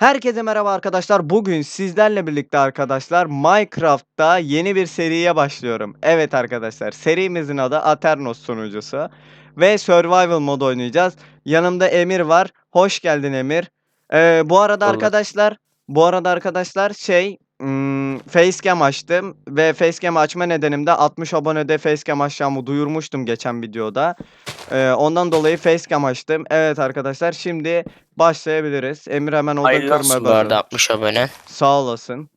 Herkese merhaba arkadaşlar. Bugün sizlerle birlikte arkadaşlar Minecraft'ta yeni bir seriye başlıyorum. Evet arkadaşlar serimizin adı Aternos sunucusu. Ve Survival mod oynayacağız. Yanımda Emir var. Hoş geldin Emir. Ee, bu arada Bulduk. arkadaşlar bu arada arkadaşlar şey hmm, facecam açtım ve facecam açma nedenim de 60 abonede facecam açacağımı duyurmuştum geçen videoda. Ee, ondan dolayı facecam açtım. Evet arkadaşlar şimdi başlayabiliriz. Emir hemen oda Hayırlı olsun bu arada 60 abone. Sağ olasın.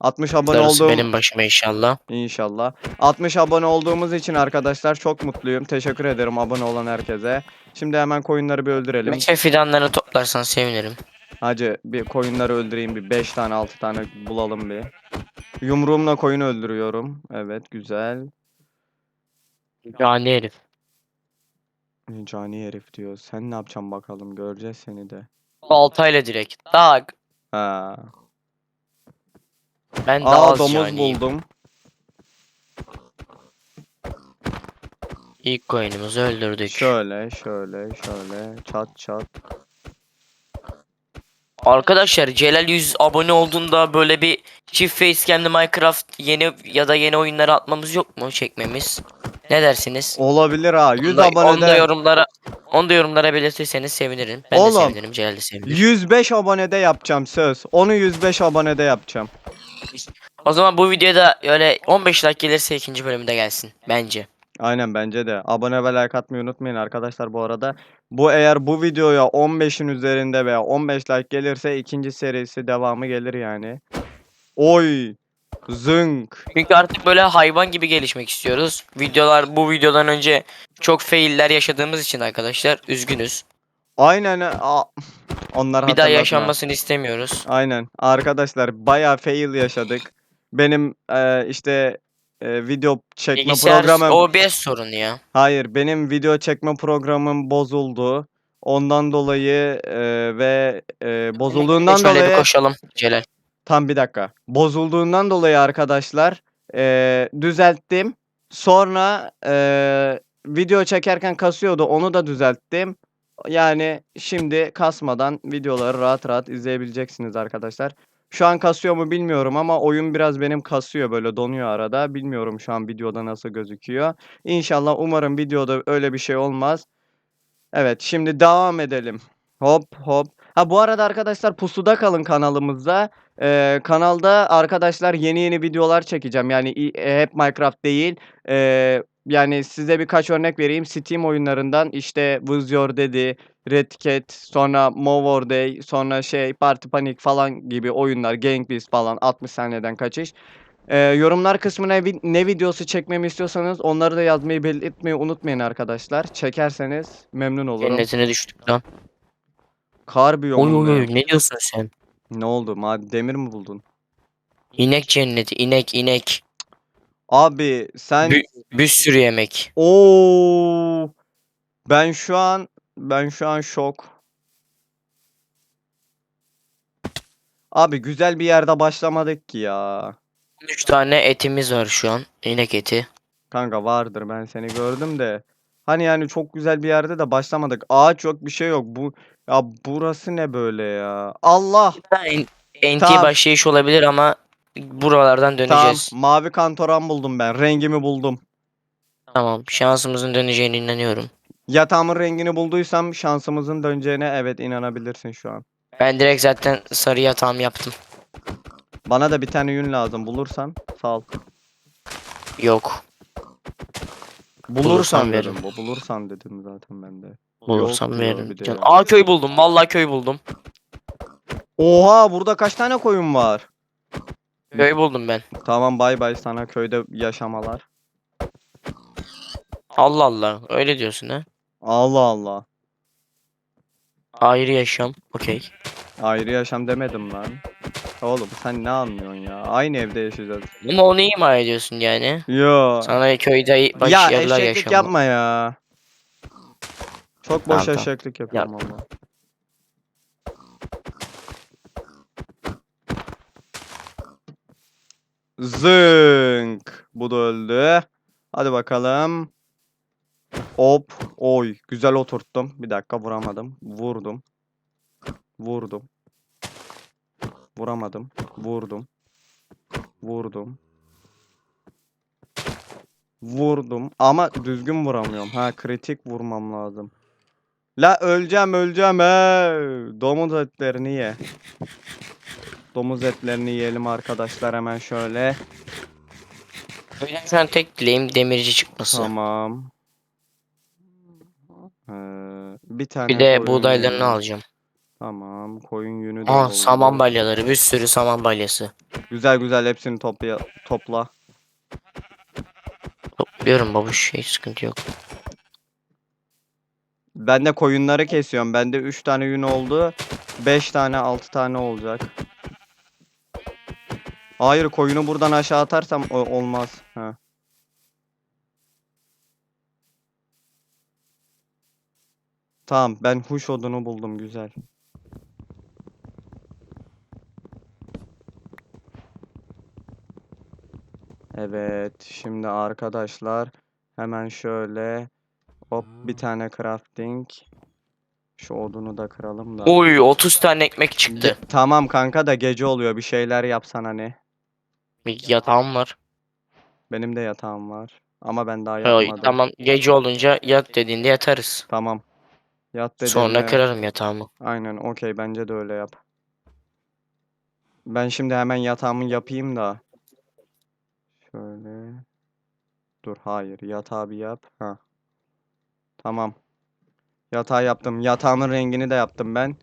60 abone Darısı olduğum benim başıma inşallah. inşallah. 60 abone olduğumuz için arkadaşlar çok mutluyum. Teşekkür ederim abone olan herkese. Şimdi hemen koyunları bir öldürelim. Meşe fidanlarını toplarsan sevinirim. Hacı bir koyunları öldüreyim bir 5 tane 6 tane bulalım bir. Yumruğumla koyun öldürüyorum. Evet güzel. Cani herif. Cani herif diyor. Sen ne yapacaksın bakalım göreceğiz seni de. Baltayla direkt. Tak. Ha. Ben Aa az domuz caniyim. buldum. İlk koyunumuzu öldürdük. Şöyle şöyle şöyle çat çat. Arkadaşlar Celal 100 abone olduğunda böyle bir çift facecam'li Minecraft yeni ya da yeni oyunları atmamız yok mu çekmemiz? Ne dersiniz? Olabilir ha. 100 Onu da- Onu da yorumlara onu da yorumlara belirtirseniz sevinirim. Ben Oğlum. de sevinirim. Celal de sevinirim. 105 abonede yapacağım söz. Onu 105 abonede yapacağım. O zaman bu videoda öyle 15 like gelirse ikinci bölümde gelsin bence. Aynen bence de. Abone ve like atmayı unutmayın arkadaşlar bu arada. Bu eğer bu videoya 15'in üzerinde veya 15 like gelirse ikinci serisi devamı gelir yani. Oy! Zınk! Çünkü artık böyle hayvan gibi gelişmek istiyoruz. Videolar bu videodan önce çok failler yaşadığımız için arkadaşlar üzgünüz. Aynen. a- Onlar Bir daha yaşanmasını istemiyoruz. Aynen. Arkadaşlar bayağı fail yaşadık. Benim e, işte e, video çekme Bilgisayar programım OBS sorunu ya. Hayır, benim video çekme programım bozuldu. Ondan dolayı e, ve e, bozulduğundan Şöyle bir dolayı koşalım Celal. tam bir dakika. Bozulduğundan dolayı arkadaşlar e, düzelttim. Sonra e, video çekerken kasıyordu. Onu da düzelttim. Yani şimdi kasmadan videoları rahat rahat izleyebileceksiniz arkadaşlar. Şu an kasıyor mu bilmiyorum ama oyun biraz benim kasıyor böyle donuyor arada. Bilmiyorum şu an videoda nasıl gözüküyor. İnşallah umarım videoda öyle bir şey olmaz. Evet şimdi devam edelim. Hop hop. Ha bu arada arkadaşlar pusuda kalın kanalımızda. Ee, kanalda arkadaşlar yeni yeni videolar çekeceğim. Yani e, hep Minecraft değil. Ee, yani size birkaç örnek vereyim. Steam oyunlarından işte Your Daddy, Red Cat, sonra More Day, sonra şey Party Panic falan gibi oyunlar. Gang Beasts falan 60 saniyeden kaçış. Ee, yorumlar kısmına vi- ne videosu çekmemi istiyorsanız onları da yazmayı belirtmeyi unutmayın arkadaşlar. Çekerseniz memnun olurum. Cennetine düştük lan. Kar Oy oy oy ne diyorsun sen? Ne oldu? Ma demir mi buldun? İnek cenneti inek inek. Abi sen Bir, bir sürü yemek. Oo! Ben şu an ben şu an şok. Abi güzel bir yerde başlamadık ki ya. 3 tane etimiz var şu an. İnek eti. Kanka vardır ben seni gördüm de. Hani yani çok güzel bir yerde de başlamadık. Ağaç yok bir şey yok. Bu ya burası ne böyle ya? Allah! NT Tamam. başlayış olabilir ama buralardan Tamam döneceğiz. mavi kantoran buldum ben. Rengimi buldum. Tamam. Şansımızın döneceğine inanıyorum. Yatağımın rengini bulduysam şansımızın döneceğine evet inanabilirsin şu an. Ben direkt zaten sarı yatağım yaptım. Bana da bir tane yün lazım. Bulursan sağ ol. Yok. Bulursan Bulursam dedim. veririm. Bu bulursan dedim zaten ben de. Bulursam Yok veririm. bir de Can- ya. Aa köy buldum. Vallahi köy buldum. Oha burada kaç tane koyun var? Köy buldum ben. Tamam bay bay sana köyde yaşamalar. Allah Allah. Öyle diyorsun ha. Allah Allah. Ayrı yaşam. Okey. Ayrı yaşam demedim lan. Oğlum sen ne anlıyorsun ya? Aynı evde yaşayacağız. Ama onu ima ediyorsun yani. Yo. Sana köyde baş ya yerler eşeklik yaşam. yapma ya. Çok boş Tamam, tamam. eşeklik yapıyorum ama. Zınk. Bu da öldü. Hadi bakalım. Hop. Oy. Güzel oturttum. Bir dakika vuramadım. Vurdum. Vurdum. Vuramadım. Vurdum. Vurdum. Vurdum ama düzgün vuramıyorum. Ha kritik vurmam lazım. La öleceğim öleceğim he. Domuz etlerini ye. Domuz etlerini yiyelim arkadaşlar hemen şöyle. Benim şu an tek dileğim demirci çıkması. Tamam. Ee, bir tane Bir de koyun buğdaylarını yünü. alacağım. Tamam koyun yünü de Aa saman balyaları bir sürü saman balyası. Güzel güzel hepsini topla topla. Topluyorum babuş şey sıkıntı yok. Ben de koyunları kesiyorum. Bende 3 tane yün oldu. 5 tane 6 tane olacak. Hayır koyunu buradan aşağı atarsam o- olmaz. Ha. Tamam ben huş odunu buldum güzel. Evet şimdi arkadaşlar hemen şöyle hop bir tane crafting. Şu odunu da kıralım da. Oy 30 tane ekmek çıktı. tamam kanka da gece oluyor bir şeyler yapsan hani. Bir yatağım var. Benim de yatağım var. Ama ben daha Ay, yatmadım. tamam gece olunca yat dediğinde yatarız. Tamam. Yat dediğinde. Sonra kırarım yatağımı. Aynen okey bence de öyle yap. Ben şimdi hemen yatağımı yapayım da. Şöyle. Dur hayır yatağı bir yap. Ha. Tamam. Yatağı yaptım. Yatağımın rengini de yaptım ben.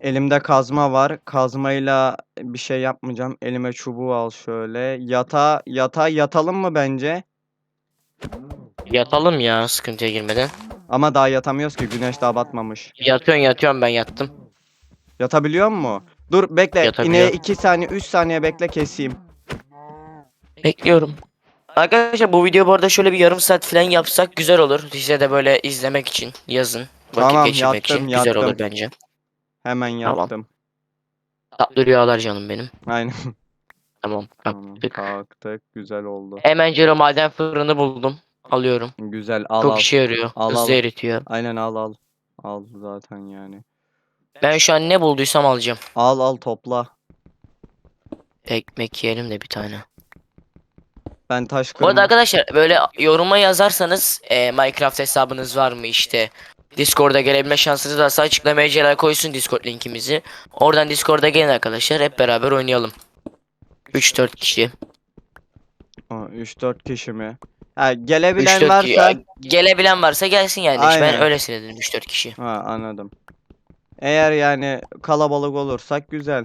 Elimde kazma var. Kazmayla bir şey yapmayacağım. Elime çubuğu al şöyle. Yatağa, yatağa yatalım mı bence? Yatalım ya sıkıntıya girmeden. Ama daha yatamıyoruz ki güneş daha batmamış. Yatıyorsun yatıyorsun ben yattım. Yatabiliyor mu? Dur bekle. Yatabiliyor. İneğe 2 saniye 3 saniye bekle keseyim. Bekliyorum. Arkadaşlar bu video bu arada şöyle bir yarım saat falan yapsak güzel olur. Size de böyle izlemek için yazın. Vakit Tamam, geçirmek yattım, için güzel olur bence. Hemen Tamam. yaptım. Tatlı rüyalar canım benim. Aynen. Tamam Tamam, kalktık. Kalktık. Güzel oldu. Hemen Cero maden fırını buldum. Alıyorum. Güzel al Çok al. işe yarıyor. Al, Hızlı al. eritiyor. Aynen al al. Al zaten yani. Ben şu an ne bulduysam alacağım. Al al topla. Ekmek yiyelim de bir tane. Ben taş Bu arada kırma. arkadaşlar böyle yoruma yazarsanız e, Minecraft hesabınız var mı işte Discord'a gelebilme şansınız varsa açıklamaya Celal koysun Discord linkimizi. Oradan Discord'a gelin arkadaşlar hep beraber oynayalım. 3-4 kişi. 3-4 kişi mi? Ha, gelebilen 3-4 varsa kişi. Gelebilen varsa gelsin yani. işte. Ben Aynen. öylesine dedim 3-4 kişi. Ha anladım. Eğer yani kalabalık olursak güzel.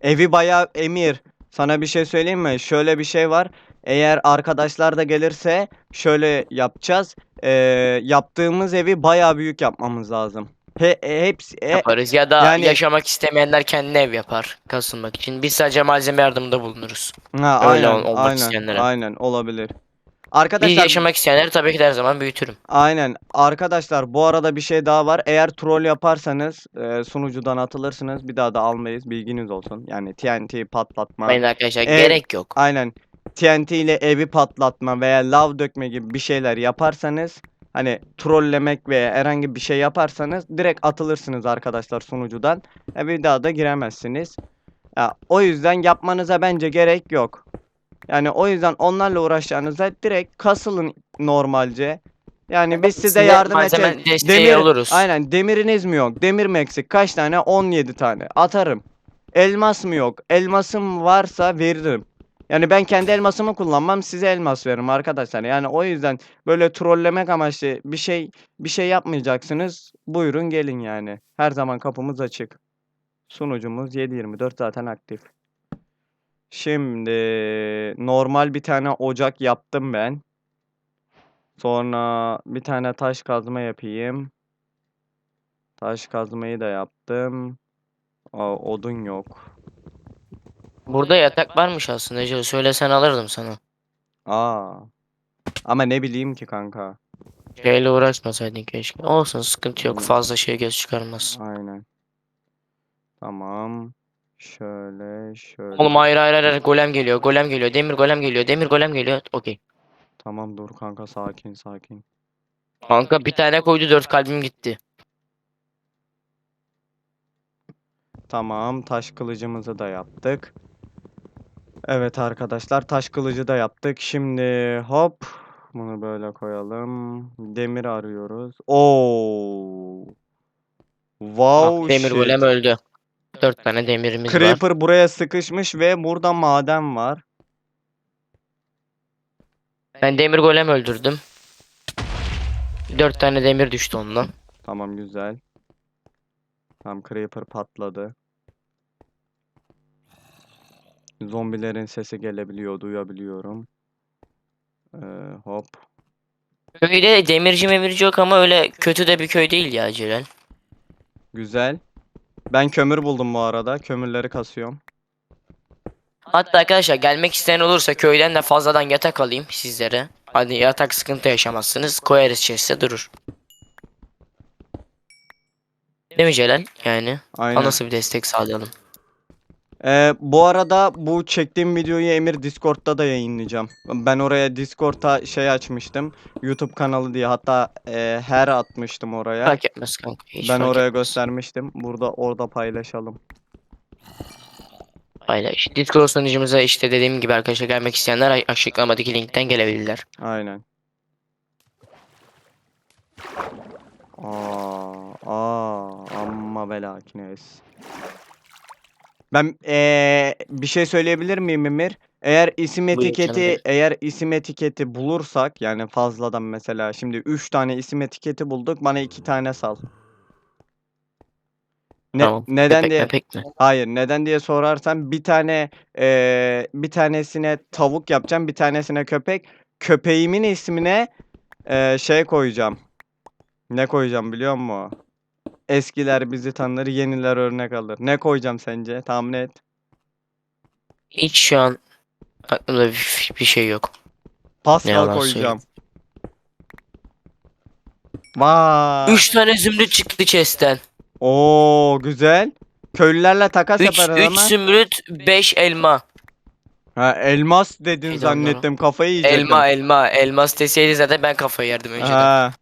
Evi bayağı emir. Sana bir şey söyleyeyim mi? Şöyle bir şey var. Eğer arkadaşlar da gelirse şöyle yapacağız. Ee, yaptığımız evi bayağı büyük yapmamız lazım. He, e, hepsi e, Yaparız ya da yani- yaşamak istemeyenler kendine ev yapar kasılmak için. Biz sadece malzeme yardımında bulunuruz. ha, öyle aynen, ol- olmak aynen, isteyenlere. aynen olabilir. Arkadaşlar yaşamak isteyenleri tabii ki de her zaman büyütürüm. Aynen. Arkadaşlar bu arada bir şey daha var. Eğer troll yaparsanız e, sunucudan atılırsınız. Bir daha da almayız. Bilginiz olsun. Yani TNT patlatma. Aynen arkadaşlar Ev- gerek yok. Aynen. TNT ile evi patlatma veya lav dökme gibi bir şeyler yaparsanız hani trollemek veya herhangi bir şey yaparsanız direkt atılırsınız arkadaşlar sunucudan. E, bir daha da giremezsiniz. Ya, o yüzden yapmanıza bence gerek yok. Yani o yüzden onlarla uğraşacağınıza direkt kasılın normalce. Yani biz size yardım malzeme edeceğiz. Demir- oluruz. Aynen demiriniz mi yok? Demir mi eksik? Kaç tane? 17 tane. Atarım. Elmas mı yok? Elmasım varsa veririm. Yani ben kendi elmasımı kullanmam, size elmas veririm arkadaşlar. Yani o yüzden böyle trollemek amaçlı bir şey bir şey yapmayacaksınız. Buyurun gelin yani. Her zaman kapımız açık. Sunucumuz 7/24 zaten aktif. Şimdi normal bir tane ocak yaptım ben. Sonra bir tane taş kazma yapayım. Taş kazmayı da yaptım. Aa, odun yok. Burada yatak varmış aslında. Söylesen alırdım sana. Aa. Ama ne bileyim ki kanka. Şeyle uğraşmasaydın keşke. Olsun sıkıntı yok. Fazla şey göz çıkarmaz. Aynen. Tamam. Şöyle şöyle. Oğlum hayır hayır hayır. golem geliyor. Golem geliyor. Demir golem geliyor. Demir golem geliyor. Okey. Tamam dur kanka sakin sakin. Kanka bir tane koydu dört kalbim gitti. Tamam taş kılıcımızı da yaptık. Evet arkadaşlar taş kılıcı da yaptık. Şimdi hop bunu böyle koyalım. Demir arıyoruz. Oo. Wow Ah, demir shit. golem öldü. Dört tane demirimiz var. Creeper buraya sıkışmış ve burada maden var. Ben demir golem öldürdüm. Dört tane demir düştü ondan. Tamam güzel. Tamam Creeper patladı. Zombilerin sesi gelebiliyor, duyabiliyorum. Ee, hop. Köyde demirci memirci yok ama öyle kötü de bir köy değil ya Celal. Güzel. Ben kömür buldum bu arada. Kömürleri kasıyorum. Hatta arkadaşlar gelmek isteyen olursa köyden de fazladan yatak alayım sizlere. Hadi yatak sıkıntı yaşamazsınız. Koyarız chest'e durur. Değil mi Celal? Yani Aynen. nasıl bir destek sağlayalım. Ee, bu arada bu çektiğim videoyu Emir Discord'da da yayınlayacağım. Ben oraya Discord'a şey açmıştım. YouTube kanalı diye. Hatta e, her atmıştım oraya. Fark etmez kanka. Hiç Ben fark oraya etmez. göstermiştim. Burada orada paylaşalım. Paylaş. Discord sunucumuza işte dediğim gibi arkadaşlar gelmek isteyenler açıklamadaki linkten gelebilirler. Aynen. Aa, aa, amma belakines. Ben eee, bir şey söyleyebilir miyim Emir? Eğer isim Buyur etiketi benim. eğer isim etiketi bulursak yani fazladan mesela şimdi 3 tane isim etiketi bulduk bana 2 tane sal. Ne, Tamam. neden Köpek diye mepek mi? Hayır, neden diye sorarsan bir tane eee, bir tanesine tavuk yapacağım, bir tanesine köpek. Köpeğimin ismine eee, şey koyacağım. Ne koyacağım biliyor musun? Eskiler bizi tanır, yeniler örnek alır. Ne koyacağım sence? Tahmin et. Hiç şu an aklımda bir, bir şey yok. Pascal yalan koyacağım. Vay. Üç tane zümrüt çıktı chest'ten. Oo, güzel. Köylülerle takas Üç, yaparız üç ama. zümrüt, beş elma. Ha, elmas dedin Neydi onlara? zannettim. Kafayı yiyecektim. Elma, elma. Elmas deseydi zaten ben kafayı yerdim önceden. Ha.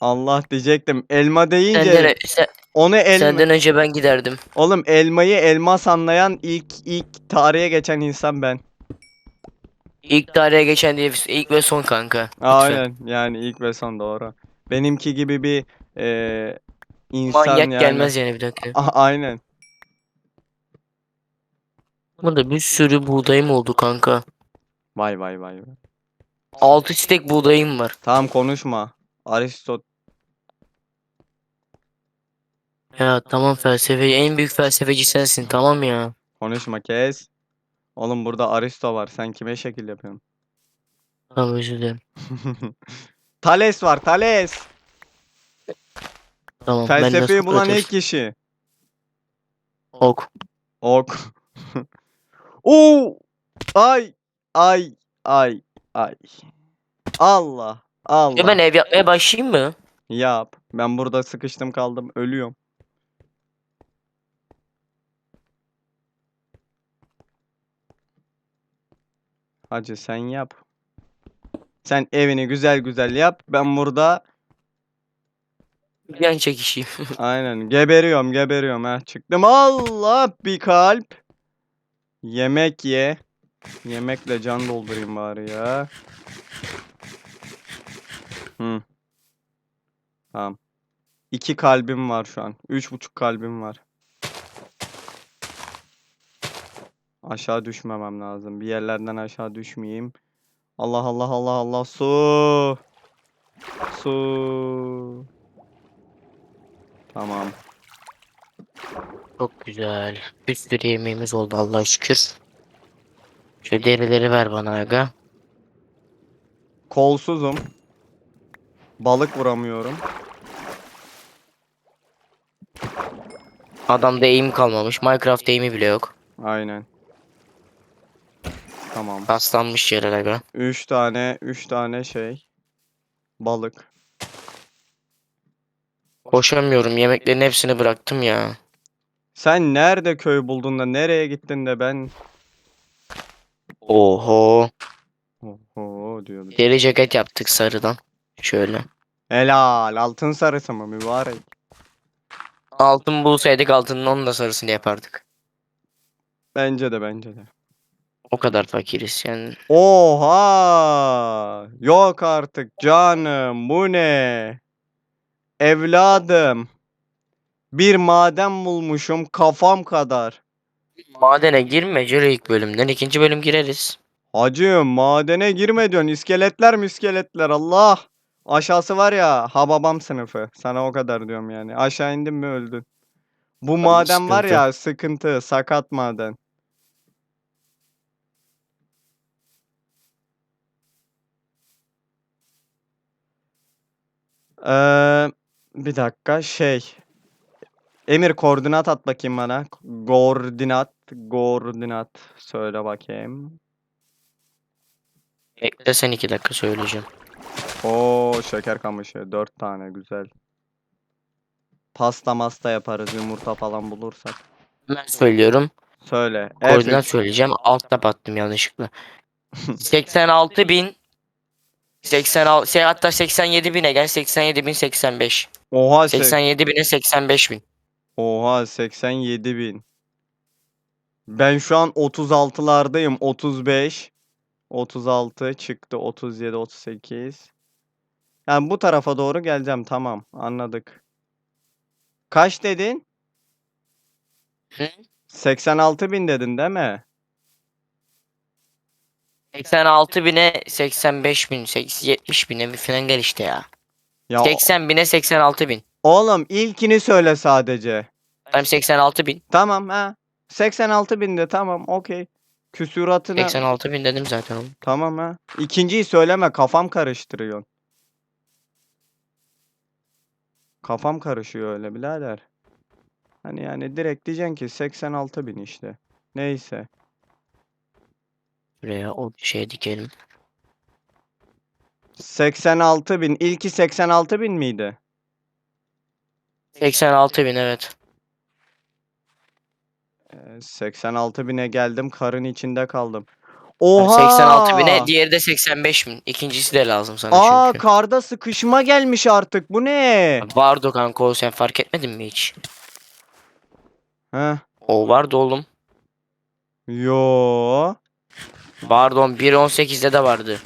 Allah diyecektim. Elma deyince Senden, sen- onu elma. senden önce ben giderdim. Oğlum elmayı elmas anlayan ilk ilk tarihe geçen insan ben. İlk tarihe geçen diye ilk ve son kanka. Lütfen. Aynen yani ilk ve son doğru. Benimki gibi bir eee insan Manyak yani. gelmez yani bir dakika. Ah, aynen. Burada bir sürü buğdayım oldu kanka. Vay vay vay. vay. 6 stek buğdayım var. Tamam konuşma. Aristot Ya tamam felsefe en büyük felsefeci sensin tamam ya. konuşma kes. Oğlum burada Aristo var. Sen kime şekil yapıyorsun? Tamam özür dilerim. Thales var, Thales. Tamam ben de Felsefeyi bulan ilk kişi. Ok. Ok. Oo! Ay, ay, ay, ay. Allah, Allah. Ya ben ev yapmaya başlayayım mı? Yap. Ben burada sıkıştım kaldım. Ölüyorum. Hacı sen yap. Sen evini güzel güzel yap. Ben burada Yan çekişeyim. aynen geberiyorum geberiyorum ha. Çıktım. Allah bir kalp. Yemek ye. Yemekle can doldurayım bari ya. Hı. Tamam. İki kalbim var şu an. Üç buçuk kalbim var. Aşağı düşmemem lazım. Bir yerlerden aşağı düşmeyeyim. Allah Allah Allah Allah su. Su. Tamam. Çok güzel. Bir sürü yemeğimiz oldu Allah'a şükür. Şu derileri ver bana aga. Kolsuzum. Balık vuramıyorum. Adamda eğim kalmamış. Minecraft eğimi bile yok. Aynen. Tamam. Paslanmış yere aga. Üç tane, üç tane şey. Balık. Koşamıyorum. Yemeklerin hepsini bıraktım ya. Sen nerede köy buldun da nereye gittin de ben Oho. Oho diyordu. Deri ceket yaptık sarıdan. Şöyle. Helal altın sarısı mı mübarek? Altın bulsaydık altının onun da sarısını yapardık. Bence de bence de. O kadar fakiriz yani. Oha! Yok artık canım. Bu ne? Evladım. Bir maden bulmuşum kafam kadar. Madene girme Ciro ilk bölümden. ikinci bölüm gireriz. Hacım madene girme diyorsun. İskeletler mi iskeletler Allah. Aşağısı var ya hababam sınıfı. Sana o kadar diyorum yani. Aşağı indin mi öldün. Bu maden var sıkıntı. ya sıkıntı. Sakat maden. Eee, bir dakika şey. Emir koordinat at bakayım bana. Koordinat, koordinat söyle bakayım. Bekle sen iki dakika söyleyeceğim. Oo şeker kamışı. Dört tane güzel. Pasta masta yaparız yumurta falan bulursak. Ben söylüyorum. Söyle. Koordinat F3. söyleyeceğim. Alt tab attım yanlışlıkla. 86 bin 86 şey hatta 87 bine gel 87 bin 85 Oha, se- 87 bine 85 bin Oha 87 bin. Ben şu an 36'lardayım. 35. 36 çıktı. 37, 38. Yani bu tarafa doğru geleceğim. Tamam. Anladık. Kaç dedin? Hı? 86 bin dedin değil mi? 86 bine 85 bin 80 70 bine bir falan gel işte ya Ya 80 bine 86 bin oğlum ilkini söyle sadece. Tamam 86 bin Tamam ha. 86 bin de tamam okey. Küsuratına 86 bin dedim zaten oğlum. tamam ha. İkinciyi söyleme kafam karıştırıyorsun. Kafam karışıyor öyle birader. Hani yani direkt diyeceksin ki 86 bin işte. Neyse. Buraya o şeye dikelim 86 bin. İlki 86 bin miydi? 86 bin evet Ee, 86 bine geldim karın içinde kaldım. Oha! 86 bine diğeri de 85 bin İkincisi de lazım sana Aa çünkü karda sıkışma gelmiş artık. Bu ne? Vardı kanka o sen fark etmedin mi hiç Heh. O vardı oğlum Yo. Pardon 1.18'de de vardı.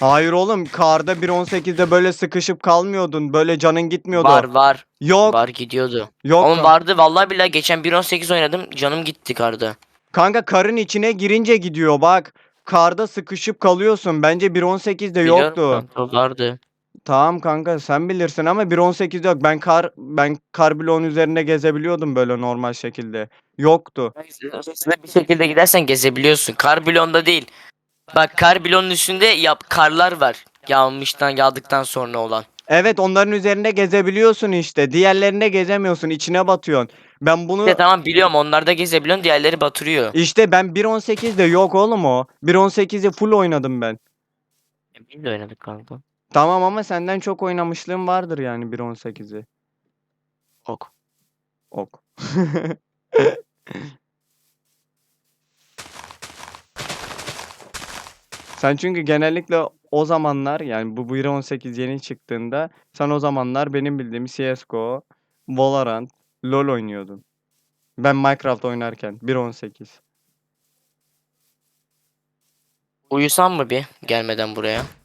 Hayır oğlum karda 1.18'de böyle sıkışıp kalmıyordun. Böyle canın gitmiyordu. Var var Yok var gidiyordu. yok. Oğlum vardı vallahi billahi geçen 1.18 oynadım canım gitti karda. Kanka karın içine girince gidiyor bak. Karda sıkışıp kalıyorsun. Bence 1.18'de Biliyorum yoktu. kanka, vardı. Tamam kanka sen bilirsin ama 1.18'de yok. Ben kar ben kar bloğun üzerinde gezebiliyordum böyle normal şekilde. Yoktu. Bir şekilde gidersen gezebiliyorsun. Kar bloğunda değil. Bak kar bloğunun üstünde yap karlar var. Yağmıştan yağdıktan sonra olan. Evet onların üzerinde gezebiliyorsun işte. Diğerlerinde gezemiyorsun. içine batıyorsun. Ben bunu İşte tamam biliyorum onlarda gezebiliyorsun diğerleri batırıyor. işte ben 1.18'de yok oğlum o. 1.18'i full oynadım ben. Biz de oynadık kanka. Tamam ama senden çok oynamışlığım vardır yani 1.18'i. Ok. Ok. Sen çünkü genellikle o zamanlar yani bu 1.18 yeni çıktığında sen o zamanlar benim bildiğim CSGO, Valorant, LoL oynuyordun. Ben Minecraft oynarken 1.18. Uyusam mı bir gelmeden buraya?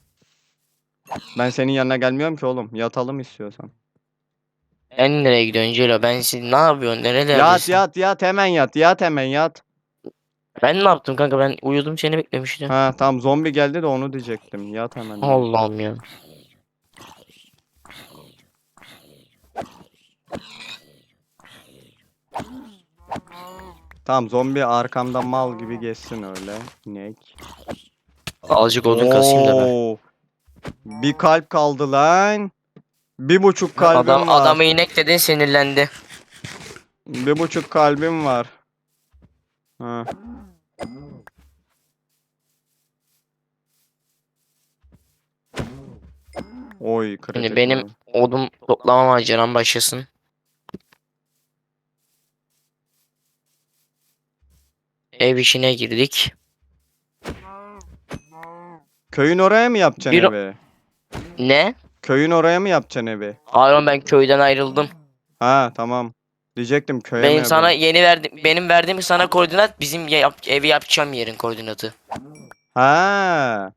Ben senin yanına gelmiyorum ki oğlum. Yatalım istiyorsan. Ben nereye gidiyorsun Celo? Ben siz ne yapıyorsun? Nerede Yat yat yat hemen yat. Yat hemen yat. Ben ne yaptım kanka? Ben uyudum seni beklemiştim. Ha tamam zombi geldi de onu diyecektim. Yat hemen. Allah'ım ya. Tamam zombi arkamda mal gibi geçsin öyle. İnek. Azıcık odun kasayım da ben. Oo, Bir kalp kaldı lan. Bir buçuk kalbim Adam, var. adamı inek dedin sinirlendi. Bir buçuk kalbim var. Ha. Oy kritik Şimdi benim odun toplamam maceram başlasın. Ev işine girdik. Köyün oraya mı yapacaksın Bir evi? Ne? Köyün oraya mı yapacaksın evi? Oğlum ben köyden ayrıldım. Ha tamam. Diyecektim köye Benim mi sana yeni verdim benim verdiğim sana koordinat bizim yap- evi yapacağım yerin koordinatı. Ha.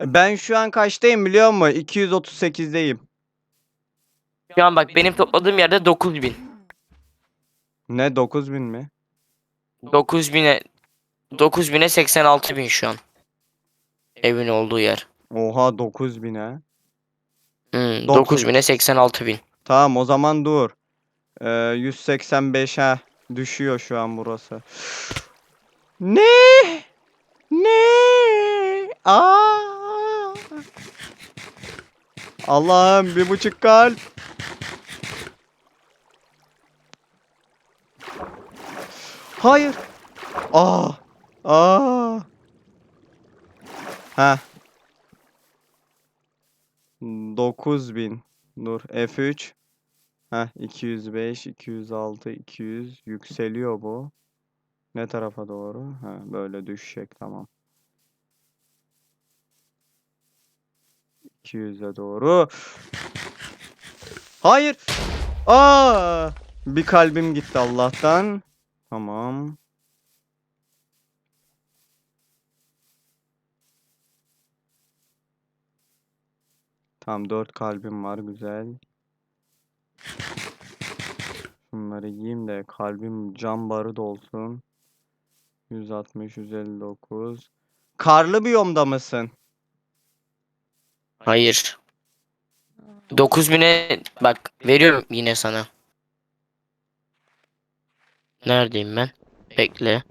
Ben şu an kaçtayım biliyor musun? 238'deyim. Şu an bak benim topladığım yerde 9000. Ne 9000 mi? 9000'e 9000'e 86000 şu an. Evin olduğu yer. Oha 9000 ha. Hmm, Dokuz. 9000'e 86000. Tamam o zaman dur. Ee, 185'e düşüyor şu an burası. Ne? Ne? Aa! Allah'ım bir buçuk kalp. Hayır. Aa. Aa. Ha. 9000. Dur F3. Heh 205, 206, 200 yükseliyor bu. Ne tarafa doğru? Ha böyle düşecek tamam. 200'e doğru. Hayır. Aa! Bir kalbim gitti Allah'tan. Tamam. Tamam 4 kalbim var güzel. Şunları yiyeyim de kalbim can barı dolsun. 160, 159. Karlı biyomda mısın? Hayır. 9000'e bak veriyorum yine sana. Neredeyim ben? Bekle.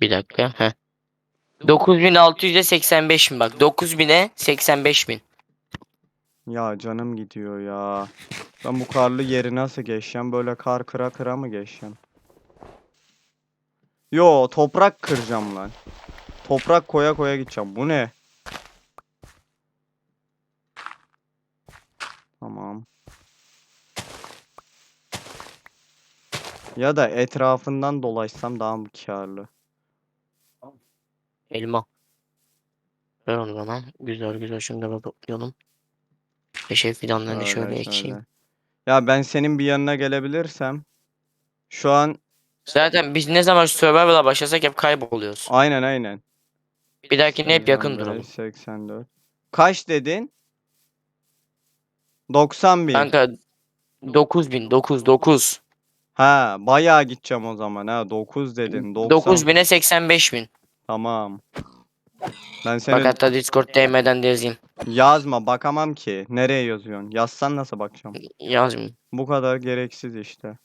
Bir dakika. Heh. 9600'e 85 bin bak. 9000'e 85 bin. Ya canım gidiyor ya. Ben bu karlı yeri nasıl geçeceğim? Böyle kar kıra kıra mı geçeceğim? Yo toprak kıracağım lan. Toprak koya koya gideceğim. Bu ne? Tamam. Ya da etrafından dolaşsam daha mı karlı? Elma. Ver onu bana. Güzel güzel şunları toplayalım. Eşek fidanlarını şöyle Şöyle, ekeyim. Ya ben senin bir yanına gelebilirsem şu an Zaten biz ne zaman Survival'a başlasak hep kayboluyoruz. aynen aynen. Bir dahakine hep yakın 85, duralım. 84. Kaç dedin? 90 bin. Kanka 9000 9 9. Ha, bayağı gideceğim o zaman ha. 9 dedin. 90. 9000'e 85 bin. Tamam. Ben Bak senin hatta Discord DM'den de yazayım. yazma bakamam ki. Nereye yazıyorsun? Yazsan nasıl bakacağım? Yazmayayım. Bu kadar gereksiz işte.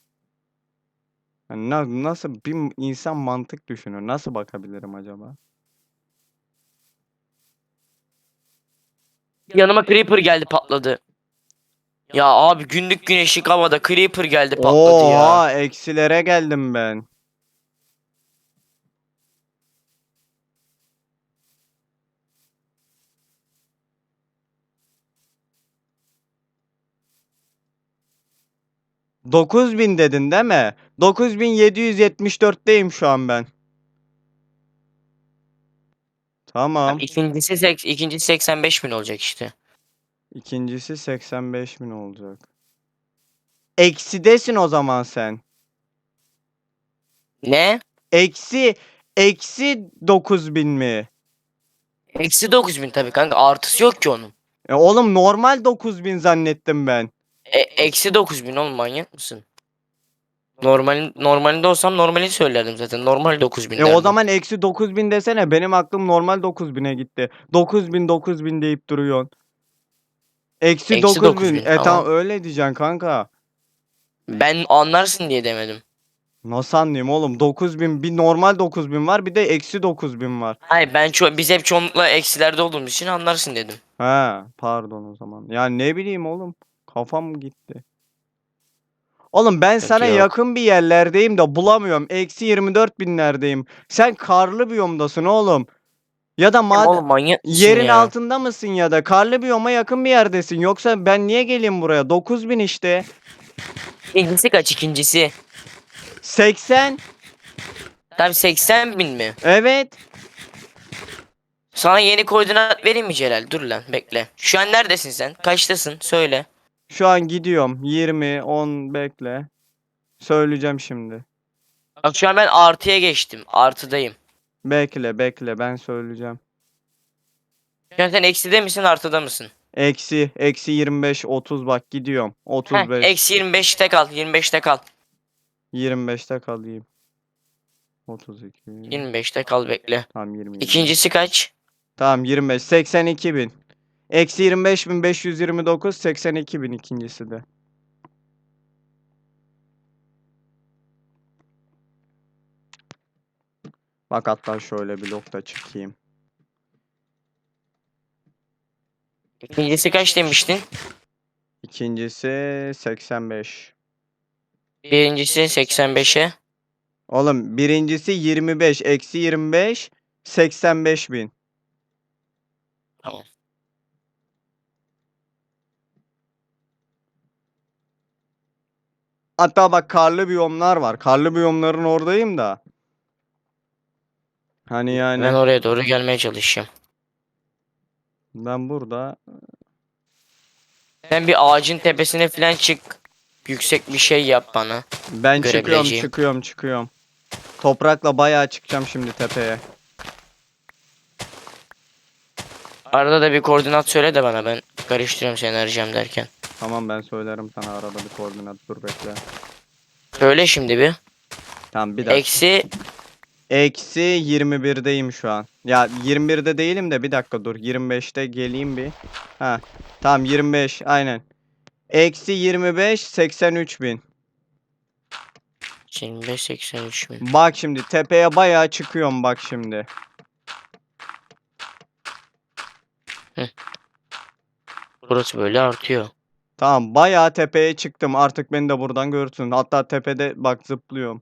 Yani na- nasıl bir insan mantık düşünür? Nasıl bakabilirim acaba? Yanıma Creeper geldi patladı. Ya abi günlük güneşlik havada Creeper geldi patladı ya. Oha, eksilere geldim ben. Dokuz bin dedin değil mi? 9774'teyim şu an ben. Tamam. İkincisi, seks- ikincisi 85 bin olacak işte. İkincisi 85 bin olacak. Eksidesin o zaman sen. Ne? Eksi, eksi 9000 mi? Eksi 9 bin tabii kanka artısı yok ki onun. E oğlum normal 9000 zannettim ben. E, eksi 9 bin oğlum manyak mısın? Normalin, normalinde olsam normali söylerdim zaten. Normal 9 bin E o zaman eksi 9000 desene. Benim aklım normal 9000'e gitti. 9000 9000 deyip duruyorsun. Eksi, Eksi 9000. 9000, E tamam tamam. öyle diyeceksin kanka. Ben anlarsın diye demedim. Nasıl anlayayım oğlum? 9000 bir normal 9000 var bir de eksi 9000 var. Hayır ben ço biz hep çoğunlukla eksilerde olduğumuz için anlarsın dedim. He pardon o zaman. Ya ne bileyim oğlum. Kafam gitti. Oğlum ben Sıkıntı sana yok. yakın bir yerlerdeyim de bulamıyorum. Eksi 24 binlerdeyim. Sen karlı biyomdasın oğlum. Ya da mad Oğlum manyak yerin ya? altında mısın ya da karlı biyoma yakın bir yerdesin. Yoksa ben niye geleyim buraya? 9000 işte. İkincisi kaç ikincisi? 80. Tabii 80 bin mi? Evet. Sana yeni koordinat vereyim mi Celal? Dur lan bekle. Şu an neredesin sen? Kaçtasın? Söyle. Şu an gidiyorum. 20, 10 bekle. Söyleyeceğim şimdi. Bak şu an ben artıya geçtim. Artıdayım. Bekle bekle ben söyleyeceğim. Şu an sen ekside misin artıda mısın? Eksi, eksi 25, 30 bak gidiyorum. Heh, 35, eksi 25'te kal. 25'te kal. 25'te kalayım. 32, 25'te kal bekle. tamam 20. İkincisi kaç? Tamam 25, 82 bin. Eksi 25 bin 529, 82 bin ikincisi de. Bak hatta şöyle bir nokta çıkayım. İkincisi kaç demiştin? İkincisi 85. Birincisi 85'e. Oğlum birincisi 25, eksi 25, 85 bin. Tamam. Hatta bak karlı biyomlar var. Karlı biyomların oradayım da. Hani yani Ben oraya doğru gelmeye çalışacağım. ben burada Sen bir ağacın tepesine falan çık. Yüksek bir şey yap bana. ben çıkıyorum Görebileceğim. çıkıyorum çıkıyorum. Toprakla bayağı çıkacağım şimdi tepeye. Arada da bir koordinat söyle de bana ben karıştırıyorum seni arayacağım derken. Tamam ben söylerim sana arada bir koordinat dur bekle. Söyle şimdi bir. Tamam bir dakika. Eksi Eksi 21'deyim şu an. Ya 21'de değilim de bir dakika dur. 25'te geleyim bir. Ha. Tamam 25 aynen. Eksi 25 83 bin. 25 83 mi? Bak şimdi tepeye bayağı çıkıyorum bak şimdi. Burası böyle artıyor. Tamam bayağı tepeye çıktım. Artık beni de buradan görürsün. Hatta tepede bak zıplıyorum.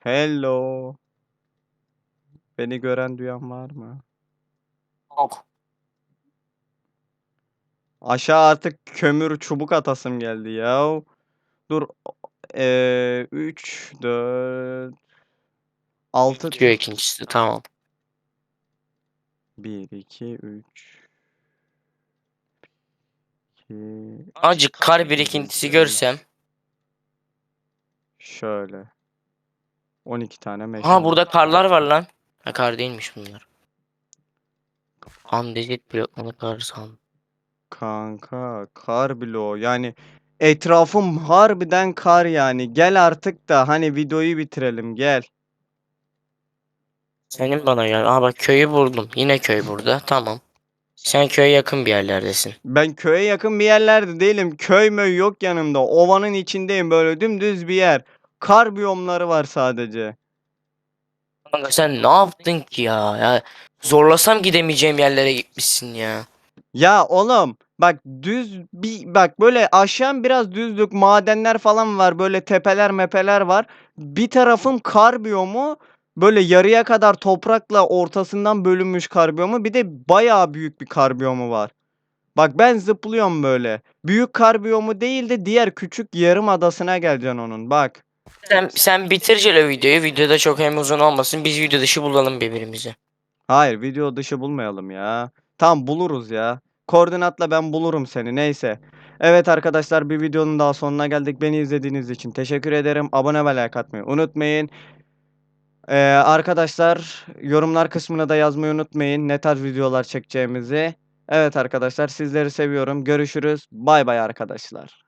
Hello. Beni gören duyan var mı? Yok. Aşağı artık kömür çubuk atasım geldi ya. Dur. Eee 3 4 6 Bitiyor ikincisi tamam. 1 2 3 2 Acık kar birikintisi görsem. şöyle. 12 tane meşale. Ha burada karlar var lan. Ha kar değilmiş bunlar. Andezit blokmanı kar san. Kanka kar bloğu yani etrafım harbiden kar yani. Gel artık da hani videoyu bitirelim gel. Senin bana gel. Aa bak köyü buldum. Yine köy burada. Tamam. Sen köye yakın bir yerlerdesin. Ben köye yakın bir yerlerde değilim. Köy möy yok yanımda. Ovanın içindeyim böyle dümdüz bir yer. Kar biyomları var sadece. Kanka sen ne yaptın ki ya? Ya zorlasam gidemeyeceğim yerlere gitmişsin ya. Ya oğlum bak düz bir bak böyle aşağı biraz düzlük madenler falan var böyle tepeler mepeler var. Bir tarafım kar biyomu böyle yarıya kadar toprakla ortasından bölünmüş kar biyomu bir de bayağı büyük bir kar biyomu var. Bak ben zıplıyorum böyle. Büyük kar biyomu değil de diğer küçük yarım adasına geleceksin onun bak. Sen, sen bitir Celo videoyu. Videoda çok hem uzun olmasın. Biz video dışı bulalım birbirimizi. Hayır video dışı bulmayalım ya. Tamam buluruz ya. Koordinatla ben bulurum seni neyse. Evet arkadaşlar bir videonun daha sonuna geldik. Beni izlediğiniz için teşekkür ederim. Abone ve like atmayı unutmayın. Ee, arkadaşlar yorumlar kısmına da yazmayı unutmayın. Ne tarz videolar çekeceğimizi. Evet arkadaşlar sizleri seviyorum. Görüşürüz. Bay bay arkadaşlar.